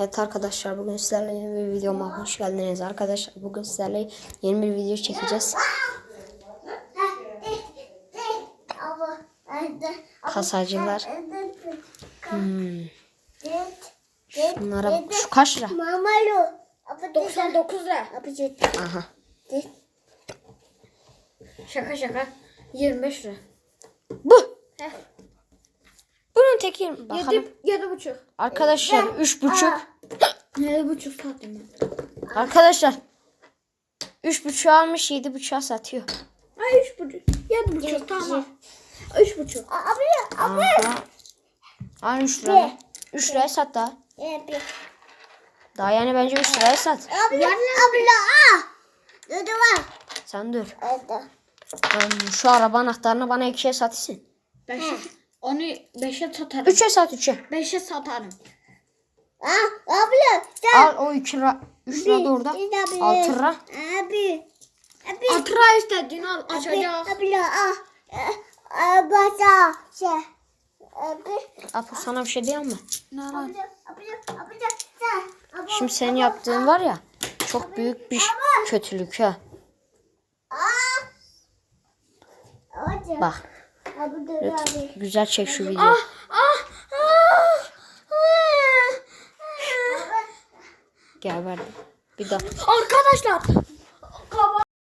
Evet arkadaşlar bugün sizlerle yeni bir videoma hoş geldiniz arkadaşlar. Bugün sizlerle yeni bir video çekeceğiz. Kasacılar. Hmm. Bunlara şu kaç lira? Mamalu. 99 lira. Aha. Şaka şaka. 25 lira. Bu. Heh. Bunun teki bakalım. 7 7 buçuk. Arkadaşlar üç buçuk. 7 buçuk sattım ben. Arkadaşlar üç buçuk almış yedi buçuğa satıyor. Ay 3 buçuk. 7 buçuk tamam. 3 buçuk. Abi. Aha. Aynı üç lira. Üç liraya sat daha. Abi. Daha yani bence üç liraya sat. Abla. Abla. Ah. Dur var. Sen dur. Hadi. Ben şu araba anahtarını bana ikiye satırsın. 5 onu 5'e satarım. Üçe sat üçe. 5'e satarım. Ah. Al o iki lira. Üç lira da orada. Bir de Altı lira. Abi. Abi. Atıra istediğini al açacağız. Abla. Ah. Abla. Şey. Abi. Apo sana bir şey diyeyim mi? Ne lan? Abla. Abla. Abla. Sen. Şimdi senin yaptığın var ya çok büyük bir kötülük ha. Ah. Bak Abi abi. güzel çek şu videoyu. Ah ah ah. Ver. Bir daha. Arkadaşlar